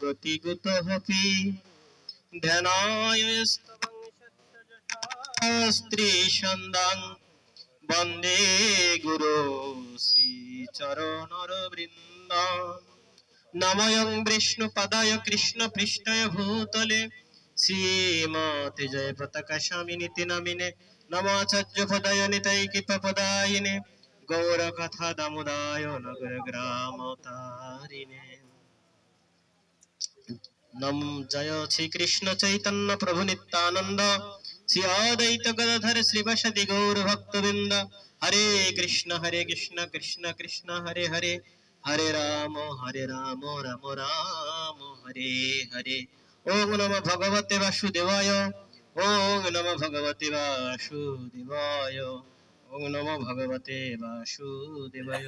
গতিগুতহপি ধ্যানায় স্ত্রী সন্দাং বন্দে গুরু শ্রীচরণর বৃন্দ নময়ং কৃষ্ণ পৃষ্ঠয় ভূতলে শ্রীমতি জয় পতাকা স্বামিনী নামিনে নমাচার্য পদায় নিতাই কৃপা পদায়িনে গৌর কথা দামোদায় নগর গ্রাম তারিণে নম জয় শ্রী কৃষ্ণ চৈতন্য প্রভু নিত্যানন্দ শ্রী অদ্বৈত গদাধর শ্রীবাসদি গৌর ভক্তবৃন্দ হরে কৃষ্ণ হরে কৃষ্ণ কৃষ্ণ কৃষ্ণ হরে হরে হরে রাম হরে রাম রাম রাম হরে হরে ওম নম ভগবতে বাসুদেবায় ওম নম ওং নমো ভগবতে বাসুদেবায়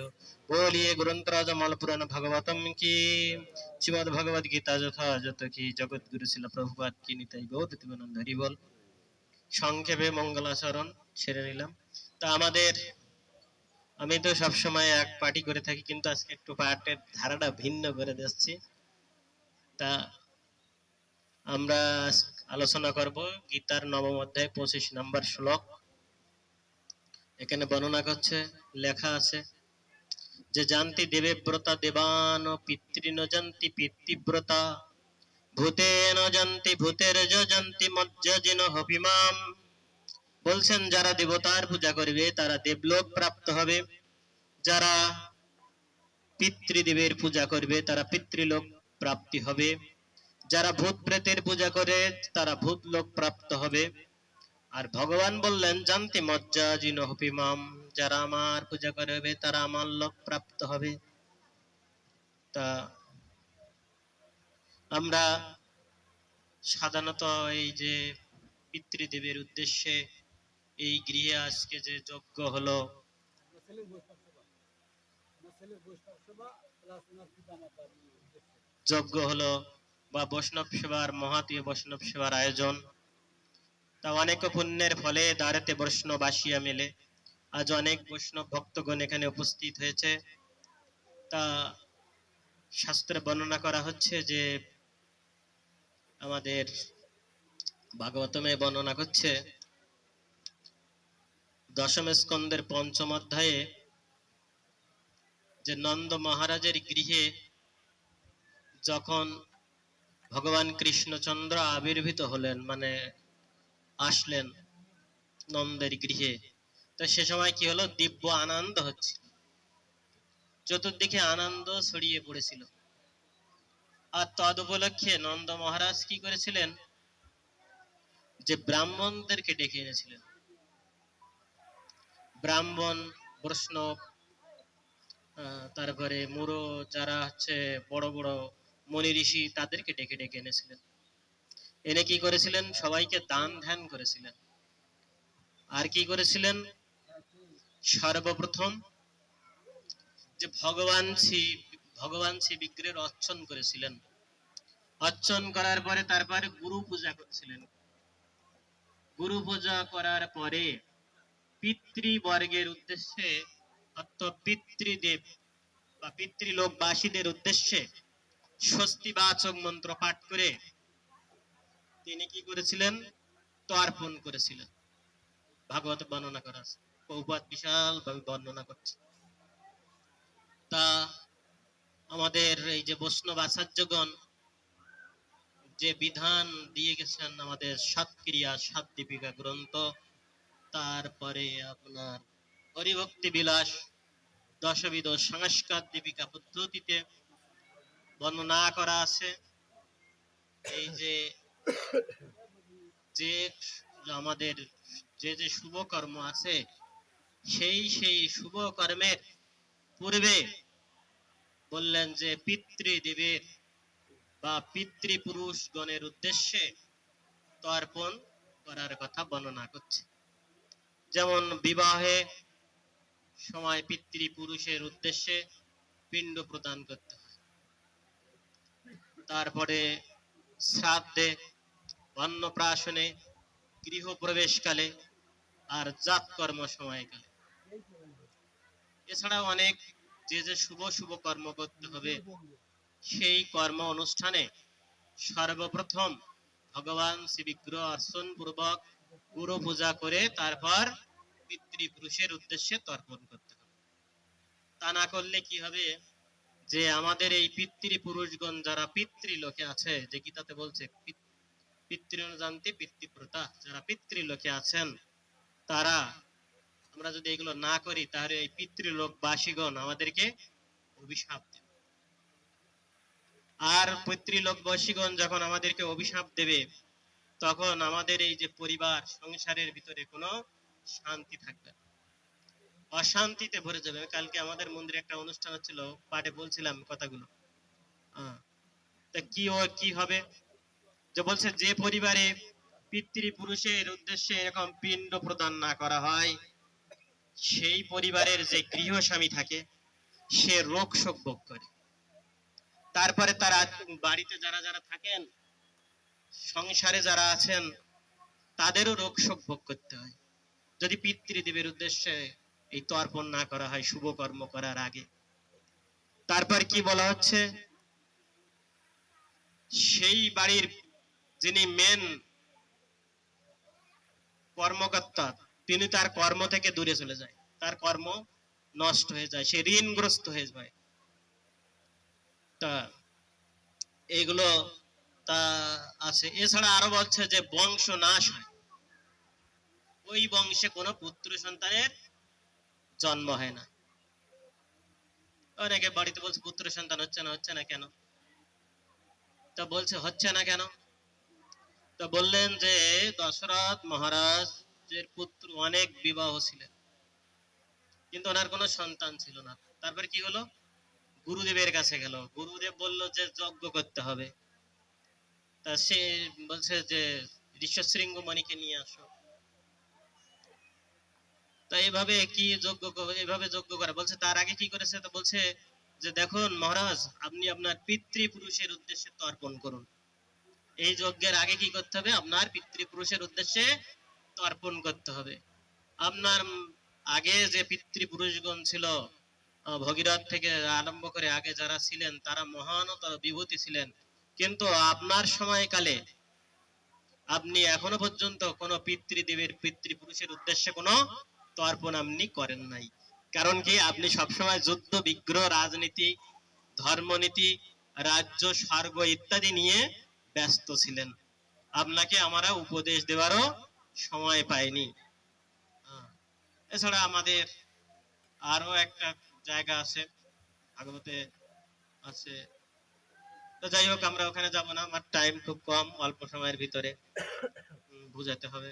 গ্রন্থরাজ মালপুরাণ ভগবতম কি শ্রীমদ গীতা কি শিল প্রভুপাত কি নিতাই হরিবল সংক্ষেপে মঙ্গলাচরণ ছেড়ে নিলাম। তা আমাদের, আমি তো সবসময় এক পার্টি করে থাকি, কিন্তু আজকে একটু পার্টের ধারাটা ভিন্ন করে দিচ্ছি তা আমরা আলোচনা করব গীতার নবম অধ্যায় পঁচিশ নম্বর শ্লোক। এখানে বর্ণনা করছে, লেখা আছে, যে জানতি দেবেব্রতা দেবান পিতৃন জানতি পিতৃব্রতা ভূতেন জানতি ভূতের জানতি মজ্জাজিন হবিমাম। বলছেন, যারা দেবতার পূজা করবে, তারা দেবলোক প্রাপ্ত হবে। যারা পিতৃদেবের পূজা করবে, তারা পিতৃলোক প্রাপ্তি হবে। যারা ভূত প্রেতের পূজা করে, তারা ভূতলোক প্রাপ্ত হবে। আর ভগবান বললেন, জানতি মজ্জা, জিন হপিমাম যারা আমার পূজা করবে, তারা আমার লোক প্রাপ্ত হবে। তা আমরা সাধারণত এই যে পিতৃদেবের উদ্দেশ্যে এই গৃহে আজকে যে যজ্ঞ হলো যজ্ঞ হলো বা বৈষ্ণব সেবার মহাতীয় বৈষ্ণব সেবার আয়োজন। তা অনেক পুণ্যের ফলে দ্বারেতে বৈষ্ণব আসিয়া মেলে আজ অনেক বৈষ্ণব ভক্তগণ এখানে উপস্থিত হয়েছে। তা শাস্ত্রে বর্ণনা করা হচ্ছে যে আমাদের ভাগবতমে বর্ণনা করছে, দশম স্কন্দের পঞ্চম অধ্যায়ে যে নন্দ মহারাজের গৃহে যখন ভগবান কৃষ্ণচন্দ্র আবির্ভূত হলেন মানে আসলেন নন্দের গৃহে। তো সে সময় কি হলো? দিব্য আনন্দ হচ্ছে। চতুর্দিকে আনন্দ ছড়িয়ে পড়েছিল। আর তদ উপলক্ষে নন্দ মহারাজ কি করেছিলেন? যে ব্রাহ্মণদেরকে ডেকে এনেছিলেন। ব্রাহ্মণ, বৈষ্ণব তারপরে মুরো, যারা হচ্ছে বড় বড় মনি ঋষি, তাদেরকে ডেকে ডেকে এনেছিলেন। এনে কি করেছিলেন? সবাইকে দান ধ্যান করেছিলেন। আর কি করেছিলেন? সর্বপ্রথম যে ভগবান শ্রী ভগবান শ্রী বিগ্রহের অর্চন করেছিলেন। অর্চন করার পরে তারপরে গুরু পূজা করেছিলেন। গুরু পূজা করার পরে পিতৃবর্গের উদ্দেশ্যে অর্থাৎ পিতৃদেব বা পিতৃলোকবাসীদের উদ্দেশ্যে স্বস্তিবাচক মন্ত্র পাঠ করে তিনি কি করেছিলেন? তর্পণ করেছিলেন। ভাগবত বর্ণনা করা আছে। প্রভুপাত বিশাল ভাবে বর্ণনা করছে। তা আমাদের এই যে বৈষ্ণব আচার্যগণ যে বিধান দিয়ে গেছেন আমাদের সাত ক্রিয়া সাত দীপিকা গ্রন্থ, তারপরে আপনার হরিভক্তি বিলাস, দশবিধ সংস্কার দীপিকা পদ্ধতিতে বর্ণনা করা আছে। এই যে যে আমাদের যে যে শুভ কর্ম আছে, সেই সেই শুভ কর্মের পূর্বে বললেন যে পিতৃদেবের বা পিতৃপুরুষ গণের উদ্দেশ্যে তর্পণ করার কথা বর্ণনা করছে। যেমন বিবাহে সময় পিতৃপুরুষের উদ্দেশ্যে পিণ্ড প্রদান করতে হয়। তারপরে শ্রাদ্ধে অন্নপ্রাশনে গৃহপ্রবেশকালে আর জাত কর্ম সময়কালে। এছাড়াও অনেক যে যে শুভ শুভ কর্ম করতে হবে, সেই কর্ম অনুষ্ঠানে সর্বপ্রথম ভগবান শ্রী বিগ্রহ অর্চন পূর্বক গুরু পূজা করে তারপর পিতৃপুরুষের উদ্দেশ্যে তর্পণ করতে হবে। তা না করলে কি হবে যে আমাদের এই পিতৃপুরুষগণ যারা পিতৃলোকে আছে, যে গীতাতে বলছে পিতৃজান্তি পিতৃপ্রতা যারা পিতৃলোকে আছেন, তারা, আমরা যদি এগুলো না করি, তাহলে এই পিতৃলোক বাসীগণ আমাদেরকে অভিশাপ দেবে আর পিতৃলোক বাসীগণ যখন আমাদেরকে অভিশাপ দেবে, তখন আমাদের এই যে পরিবার, সংসারের ভিতরে কোনো শান্তি থাকবে। অশান্তিতে ভরে যাবে কালকে আমাদের মন্দিরে একটা অনুষ্ঠান ছিল পাঠে বলছিলাম কথাগুলো। তা কি হবে যে বলছে যে পরিবারে পিতৃপুরুষের উদ্দেশ্যে এরকম পিণ্ড প্রদান না করা হয়, সেই পরিবারের যে গৃহস্বামী থাকে, সে রোগ শোক ভোগ করে। তারপরে তারা বাড়িতে যারা যারা থাকেন, সংসারে যারা আছেন, তাদেরও রোগ শোক ভোগ করতে হয়। যদি পিতৃদেবের উদ্দেশ্যে এই তর্পণ না করা হয়, শুভ কর্ম করার আগে। তারপর কি বলা হচ্ছে? সেই বাড়ির যিনি মেন কর্মকর্তা, তিনি তার কর্ম থেকে দূরে চলে যায়। তার কর্ম নষ্ট হয়ে যায়, সে ঋণগ্রস্ত হয়ে যায়। তা এগুলো তা আছে। এছাড়া আরও বলছে যে বংশ নাশ হয়। ওই বংশে কোনো পুত্র সন্তানের জন্ম হয় না। অনেকে বাড়িতে বলছে পুত্র সন্তান হচ্ছে না হচ্ছে না কেন? তা বলছে হচ্ছে না কেন? তো বললেন যে দশরথ মহারাজ এর পুত্র অনেক বিবাহ ছিলেন। কিন্তু ওনার কোনো সন্তান ছিল না। তারপর কি হলো? গুরুদেবের কাছে গেল। গুরুদেব বলল যে যজ্ঞ করতে হবে। তা সে বলছে যে ঋষশৃঙ্গ মণিকে নিয়ে আসো। তা এইভাবে কি যজ্ঞ এইভাবে যজ্ঞ করে? বলছে, তার আগে কি করেছে? তো বলছে যে দেখুন মহারাজ, আপনি আপনার পিতৃপুরুষের উদ্দেশ্যে তর্পণ করুন। এই যজ্ঞের আগে কি করতে হবে? আপনার পিতৃপুরুষের উদ্দেশ্যে তর্পণ করতে হবে। আপনার আগে যে পিতৃপুরুষগণ ছিল ভগীরথ থেকে আরম্ভ করে আগে যারা ছিলেন, তারা মহানতর বিভূতি ছিলেন। কিন্তু আপনার সময়কালে আপনি এখনও পর্যন্ত কোনো পিতৃদেবের, পিতৃপুরুষের উদ্দেশ্যে কোনো তর্পণ আপনি করেন নাই। কারণ কি? আপনি সবসময় যুদ্ধ, বিগ্রহ, রাজনীতি, ধর্মনীতি, রাজ্য, স্বর্গ ইত্যাদি নিয়ে ব্যস্ত ছিলেন। আপনাকে আমরা উপদেশ দেওয়ারও সময় পাইনি। এছাড়া আমাদের আরও একটা জায়গা আছে ভাগবতে আছে। তো যাই হোক, আমরা ওখানে যাব না, আমার টাইম খুব কম, অল্প সময়ের ভিতরে। বুঝাতে হবে।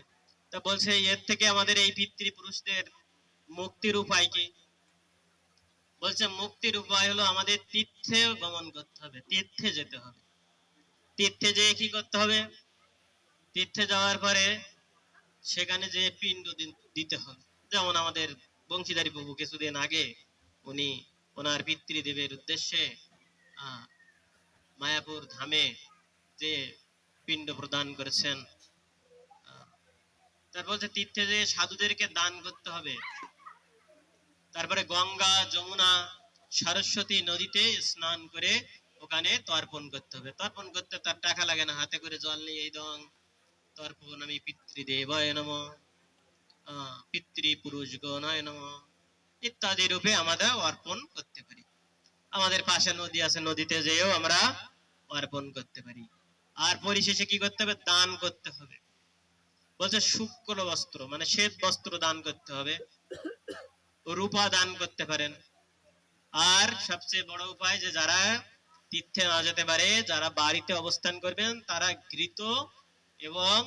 তা বলছে, এর থেকে আমাদের এই পিতৃপুরুষদের মুক্তির উপায় কি? বলছে, মুক্তির উপায় হলো আমাদের তীর্থে গমন করতে হবে, তীর্থে যেতে হবে। তীর্থে যেয়ে কি করতে হবে? তীর্থে যাওয়ার পরে সেখানে যে পিণ্ড দিতে হবে। যেমন আমাদের বংশীধারী প্রভু কিছুদিন আগে উনি ওনার পিতৃদেবের উদ্দেশ্যে মায়াপুর ধামে যে পিণ্ড প্রদান করেছেন তারপর হচ্ছে তীর্থে যে সাধুদেরকে দান করতে হবে, তারপরে গঙ্গা, যমুনা, সরস্বতী নদীতে স্নান করে ওখানে তর্পণ করতে হবে। তর্পণ করতে তার টাকা লাগে না হাতে করে জল নিয়ে দং। তর্পণ আমি পিতৃদেবায় নম। আহ, পিতৃপুরুষ গণায় নম। ইত্যাদি রূপে আমরা অর্পণ করতে পারি। আমাদের পাশে নদী আছে নদীতে যেয়েও আমরা অর্পণ করতে পারি। আর পরিশেষে কি করতে হবে? দান করতে হবে। বলছে শুক্ল বস্ত্র মানে শ্বেত বস্ত্র দান করতে হবে। রূপা দান করতে পারেন। আর সবচেয়ে বড় উপায় যে যারা তীর্থে না যেতে পারে। যারা বাড়িতে অবস্থান করবেন, তারা ঘৃত এবং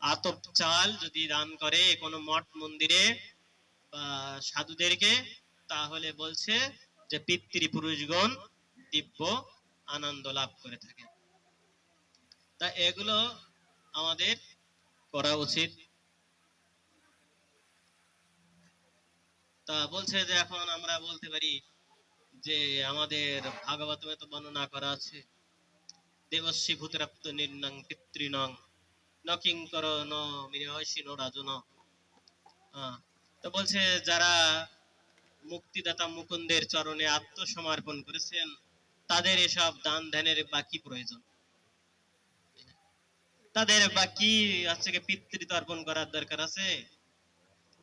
আতপ চাল যদি দান করে কোনো মঠ মন্দিরে বা সাধুদেরকে, তাহলে বলছে যে পিতৃপুরুষগণ দিব্য আনন্দ লাভ করে থাকে তা এগুলো আমাদের করা উচিত। তা বলছে যে এখন আমরা বলতে পারি যে আমাদের ভাগবতমে তো বর্ণনা করা আছে দেবশ্রী ভূতরাপ্ত নির্নং পিতৃনং নকিঙ্কর ন মিরহসি ন রাজন। তো বলছে যারা মুক্তিদাতা মুকুন্দের চরণে আত্মসমর্পণ করেছেন, তাদের এসব দান ধ্যানের বাকি প্রয়োজন? তাদের বাকি হচ্ছে কি পিতৃ তর্পণ করার দরকার আছে?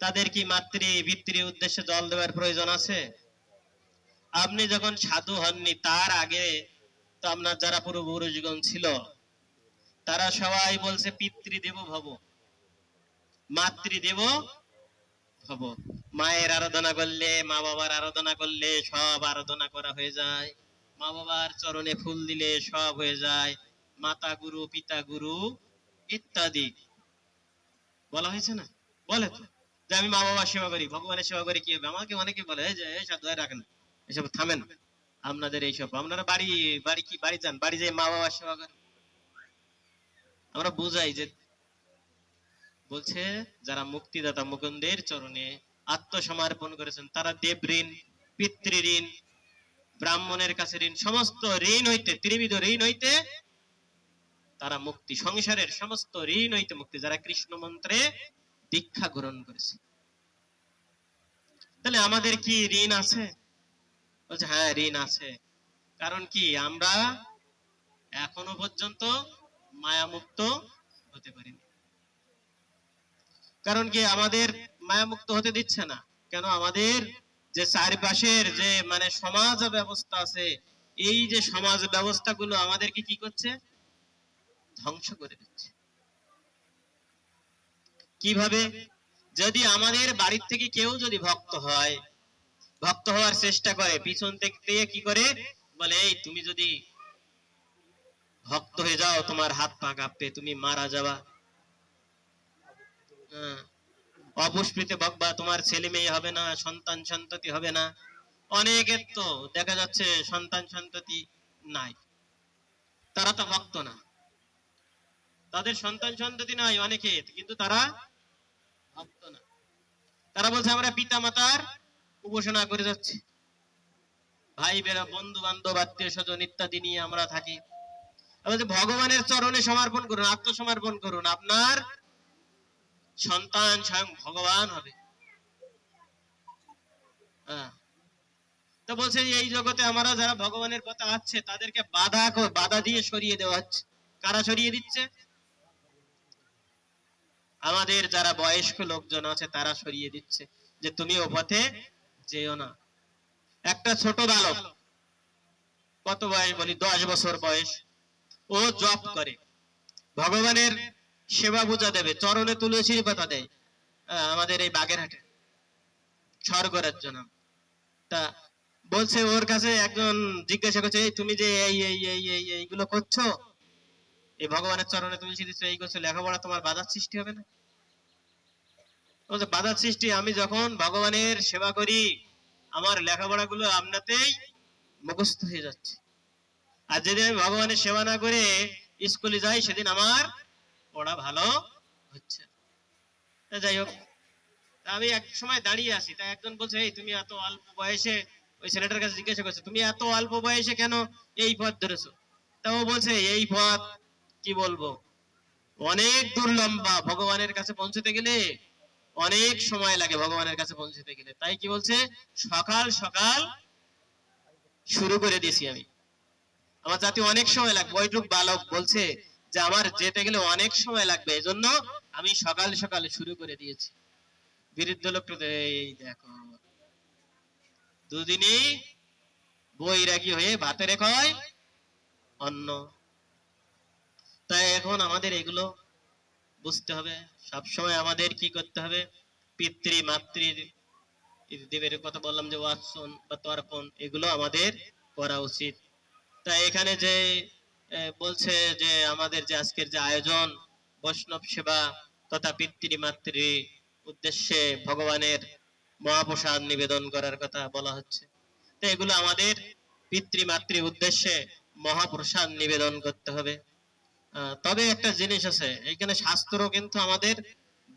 তাদের কি মাতৃ পিতৃ উদ্দেশ্যে জল দেওয়ার প্রয়োজন আছে? আপনি যখন সাধু হননি, তার আগে তো আপনার যারা পূর্বপুরুষগণ ছিল, তারা সবাই বলছে পিতৃদেব ভব। মাতৃদেব ভব। মায়ের আরাধনা করলে, মা বাবার আরাধনা করলে সব আরাধনা করা হয়ে যায়। মা বাবার চরণে ফুল দিলে সব হয়ে যায়। মাতা গুরু, পিতা গুরু ইত্যাদি। বলা হয়েছে না? বলে তো। যে আমি মা বাবার সেবা করি, ভগবানের সেবা করি, কি হবে? আমাকে অনেকে বলে যে সাধু রাখেন এসব থামেন আপনাদের এইসব, আপনারা বাড়ি বাড়ি কি, বাড়ি যান? বাড়ি যেয়ে মা বাবার সেবা করেন। আমরা বুঝাই যে বলছে, যারা মুক্তিদাতা মুকুন্দের চরণে আত্মসমর্পণ করেছেন, তারা দেব ঋণ, পিতৃ ঋণ, ব্রাহ্মণের কাছে ঋণ, সমস্ত ঋণ হইতে, ত্রিবিধ ঋণ হইতে তারা মুক্তি, সংসারের সমস্ত ঋণ হইতে মুক্তি, যারা কৃষ্ণ মন্ত্রে দীক্ষা গ্রহণ করেছে। তাহলে আমাদের কি ঋণ আছে? বলছে হ্যাঁ ঋণ আছে। কারণ কি? আমরা এখনও পর্যন্ত মায়ামুক্ত হতে পারিনি। কারণ কি? আমাদের মায়ামুক্ত হতে দিচ্ছে না। কেন? আমাদের যে চারিপাশের যে মানে সমাজ ব্যবস্থা আছে, এই যে সমাজ ব্যবস্থাগুলো আমাদেরকে কি করছে? ধ্বংস করে দিচ্ছে। কীভাবে? যদি আমাদের বাড়ির থেকে কেউ যদি ভক্ত হয় ভক্ত হওয়ার চেষ্টা করে, পিছন থেকে কি করে? বলে, এই, তুমি যদি ভক্ত হয়ে যাও, তোমার হাত পা কাঁপবে, তুমি মারা যাবা। হ্যাঁ। অপুষ্পিতে বকবা, তোমার ছেলে মেয়ে হবে না, সন্তান সন্ততি হবে না। অনেকের তো দেখা যাচ্ছে সন্তান সন্ততি নাই। তারা তো ভক্ত না। তাদের সন্তান সন্ততি নাই অনেকে, কিন্তু তারা ভক্ত না। তারা বলছে, আমরা পিতা মাতার উপাসনা করে যাচ্ছি। ভাই বেরা বন্ধু বান্ধব আত্মীয় স্বজন ইত্যাদি নিয়ে আমরা থাকি। ভগবানের চরণে সমর্পণ করুন, আত্মসমর্পণ করুন। আপনার সন্তান স্বয়ং ভগবান হবে। হ্যাঁ। তো বলছে, এই জগতে আমরা যারা ভগবানের পথে আছে, তাদেরকে বাধা বাধা দিয়ে সরিয়ে দেওয়া হচ্ছে। কারা সরিয়ে দিচ্ছে? আমাদের যারা বয়স্ক লোকজন আছে, তারা সরিয়ে দিচ্ছে যে তুমি ও পথে যেও না। একটা ছোট বালক। কত বয়স বলি, দশ বছর বয়স। ও জব করে। ভগবানের সেবা পূজা দেবে, চরণে তুলসীর পাতা দেয়। আমাদের এই বাগেরহাটে। স্বর্গরাজ্য নাম। তা বলছে ওর কাছে একজন জিজ্ঞাসা করছে, "এই তুমি যে এই এই এই এই, এইগুলো করছ? এই ভগবানের চরণে তুলসী দিচ্ছ, এই করছ, লেখাপড়া তোমার বাধার সৃষ্টি হবে না? বাধার সৃষ্টি। আমি যখন ভগবানের সেবা করি, আমার লেখাপড়া গুলো আপনাতেই মুখস্থ হয়ে যাচ্ছে। আর যেদিন আমি ভগবানের সেবা না করে স্কুলে যাই, সেদিন আমার পড়া ভালো হচ্ছে যাই হোক আমি এক সময় দাঁড়িয়ে আছি। তা একজন বলছে, এই, তুমি এত অল্প বয়সে ওই ছেলেটার কাছে জিজ্ঞাসা করছে, তুমি এত অল্প বয়সে কেন এই পথ ধরেছো? তা ও বলছে, এই পথ, কি বলব? অনেক দূর লম্বা ভগবানের কাছে পৌঁছতে গেলে অনেক সময় লাগে ভগবানের কাছে পৌঁছতে গেলে। তাই কি বলছে? সকাল সকাল শুরু করে দিয়েছি আমি। আমার জাতি অনেক সময় লাগবে। ওইটুক বালক বলছে যে আমার যেতে গেলে অনেক সময় লাগবে। এজন্য আমি সকাল সকাল শুরু করে দিয়েছি। বিরুদ্ধ লোকটা এই দেখো। দুদিনই বৈরাগী হয়ে ভাতে রেখয় অন্ন। তাই এখন আমাদের এগুলো বুঝতে হবে। সবসময় আমাদের কি করতে হবে? পিতৃ, মাতৃ দেবের কথা বললাম যে ওয়াৎসন বা তর্পণ, এগুলো আমাদের করা উচিত। তাই এখানে যে বলছে যে আমাদের যে আজকের যে আয়োজন, বৈষ্ণব সেবা তথা পিতৃ, মাতৃ উদ্দেশ্যে ভগবানের মহাপ্রসাদ নিবেদন করার কথা বলা হচ্ছে। তো এগুলো আমাদের পিতৃ, মাতৃ উদ্দেশ্যে মহাপ্রসাদ নিবেদন করতে হবে। তবে একটা জিনিস আছে এখানে শাস্ত্র কিন্তু আমাদের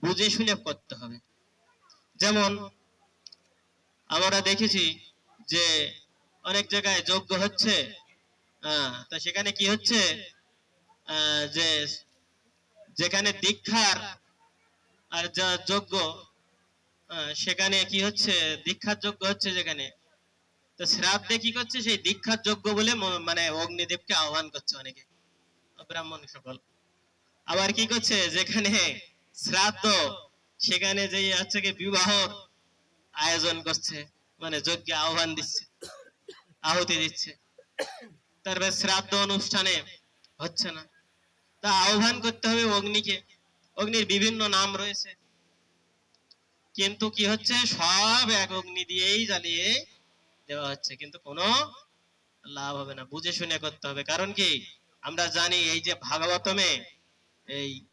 বুঝে শুনে করতে হবে। যেমন আমরা দেখেছি যে অনেক জায়গায় যজ্ঞ হচ্ছে তা সেখানে কি হচ্ছে? যে যেখানে দীক্ষার আর যা আহ, সেখানে কি হচ্ছে? দীক্ষার যোগ্য হচ্ছে যেখানে। তো শ্রাদ্ধে কি করছে? সেই দীক্ষার যোগ্য বলে মানে অগ্নিদেবকে আহ্বান করছে অনেকে। ব্রাহ্মণ সকল। আবার কি করছে? যেখানে শ্রাদ্ধ, সেখানে যে হচ্ছে কি বিবাহ আয়োজন করছে মানে যজ্ঞে আহ্বান দিচ্ছে, আহুতি দিচ্ছে। তারপরে শ্রাদ্ধ অনুষ্ঠানে হচ্ছে না। তা আহ্বান করতে হবে অগ্নিকে। অগ্নির বিভিন্ন নাম রয়েছে। কিন্তু কি হচ্ছে? সব এক অগ্নি দিয়েই জ্বালিয়ে দেওয়া হচ্ছে। কিন্তু কোনো লাভ হবে না। বুঝে শুনে করতে হবে। কারণ কি? আমরা জানি এই যে ভাগবতমে এই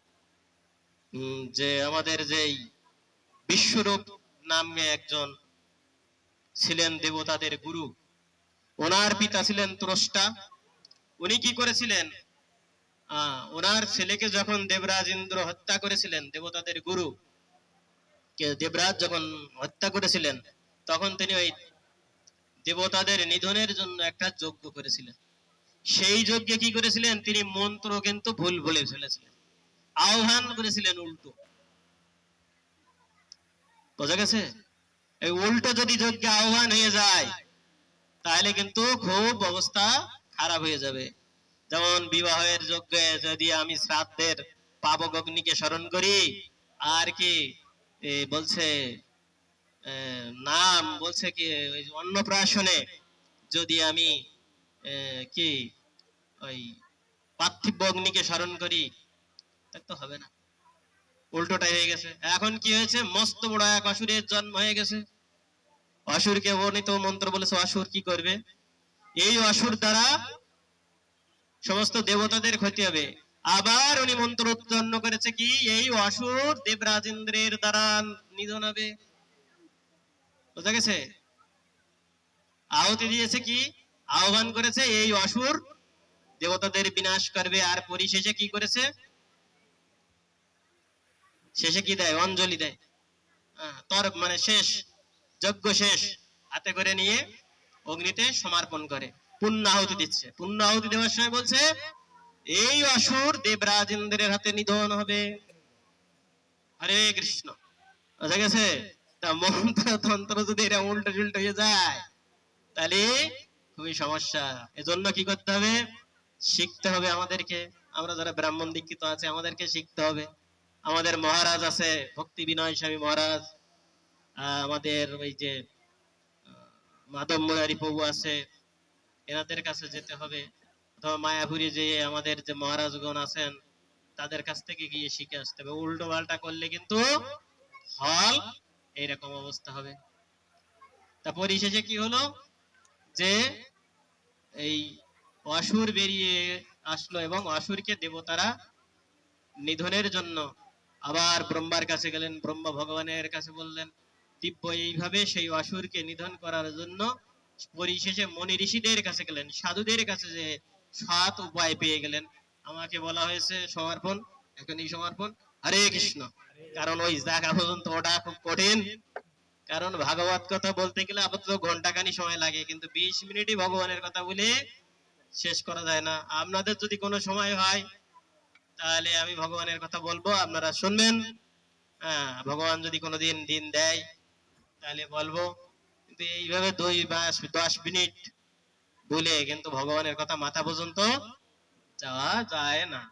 যে আমাদের যেই বিশ্বরূপ নামে একজন ছিলেন দেবতাদের গুরু ওনার পিতা ছিলেন ত্রষ্টা। উনি কি করেছিলেন? আহ, ওনার ছেলেকে যখন দেবরাজ ইন্দ্র হত্যা করেছিলেন দেবতাদের গুরু দেবরাজ যখন হত্যা করেছিলেন তখন তিনি ওই দেবতাদের নিধনের জন্য একটা যজ্ঞ করেছিলেন। সেই যজ্ঞে কি করেছিলেন? তিনি মন্ত্র কিন্তু ভুল বলে ফেলেছিলেন। আহ্বান করেছিলেন উল্টো। বোঝা গেছে? এই উল্টো যদি যজ্ঞে আহ্বান হয়ে যায়, তাহলে কিন্তু খুব অবস্থা খারাপ হয়ে যাবে। যেমন বিবাহের যজ্ঞে যদি আমি শ্রাদ্ধের পাবক অগ্নিকে স্মরণ করি, আর কি বলছে নাম, বলছে কি অন্নপ্রাশনে যদি আমি কি? ওই পার্থিব অগ্নিকে স্মরণ করি। তা তো হবে না। উল্টোটাই হয়ে গেছে। এখন কি হয়েছে? মস্ত বড় এক অসুরের জন্ম হয়ে গেছে। অসুরকে বর্ণিত মন্ত্র বলেছে, অসুর কি করবে? এই অসুর দ্বারা সমস্ত দেবতাদের ক্ষতি হবে। আবার উনি মন্ত্র উৎপন্ন করেছে কি? এই অসুর দেবরাজেন্দ্রের দ্বারা নিধন হবে। বোঝা গেছে? আহতি দিয়েছে কি? আহ্বান করেছে এই অসুর। দেবতাদের বিনাশ করবে আর পরিশেষে কি করেছে? শেষে কি দেয়? অঞ্জলি দেয়। তর মানে শেষ, যজ্ঞ শেষ। হাতে করে নিয়ে অগ্নিতে সমর্পণ করে। পুণ্যাহুতি দিচ্ছে। পুণ্যাহুতি দেওয়ার সময় বলছে, এই অসুর দেবরাজেন্দ্রের হাতে নিধন হবে। হরে কৃষ্ণ। বোঝা গেছে? তা মন্ত্র তন্ত্র যদি এটা উল্টো উল্টো হয়ে যায়, তাহলে খুবই সমস্যা। এজন্য কি করতে হবে? শিখতে হবে আমাদেরকে। আমরা যারা ব্রাহ্মণ দীক্ষিত আছে, আমাদেরকে শিখতে হবে। আমাদের মহারাজ আছে, ভক্তি বিনয় স্বামী মহারাজ। আমাদের ওই যে মাধব মুরারি প্রভু আছে। এনাদের কাছে যেতে হবে। অথবা মায়াপুরি যে আমাদের যে মহারাজগণ আছেন, তাদের কাছ থেকে গিয়ে শিখে আসতে হবে। উল্টো পাল্টা করলে কিন্তু ফল এইরকম অবস্থা হবে। তা পরিশেষে কি হলো? যে এই অসুর বেরিয়ে আসলো এবং অসুরকে দেবতারা নিধনের জন্য আবার ব্রহ্মার কাছে গেলেন, ব্রহ্মা ভগবানের কাছে বললেন, দিব্য, এইভাবে সেই অসুরকে নিধন করার জন্য পরিশেষে মনি ঋষিদের কাছে গেলেন, সাধুদের কাছে যে সাত উপায় পেয়ে গেলেন। আমাকে বলা হয়েছে সমর্পণ, এখনই সমর্পণ। হরে কৃষ্ণ। কারণ ওই জায়গা পর্যন্ত ওটা খুব কঠিন। কারণ ভাগবত কথা বলতে গেলে আপাতত ঘন্টাখানি সময় লাগে, কিন্তু বিশ মিনিটই ভগবানের কথা বলে শেষ করা যায় না। আপনাদের যদি কোনো সময় হয়, তাহলে আমি ভগবানের কথা বলব, আপনারা শুনবেন। হ্যাঁ ভগবান যদি কোনোদিন দিন দেয়, তাহলে বলব। কিন্তু এইভাবে দুই মাস দশ মিনিট বলে কিন্তু ভগবানের কথা মাথা পর্যন্ত যাওয়া যায় না।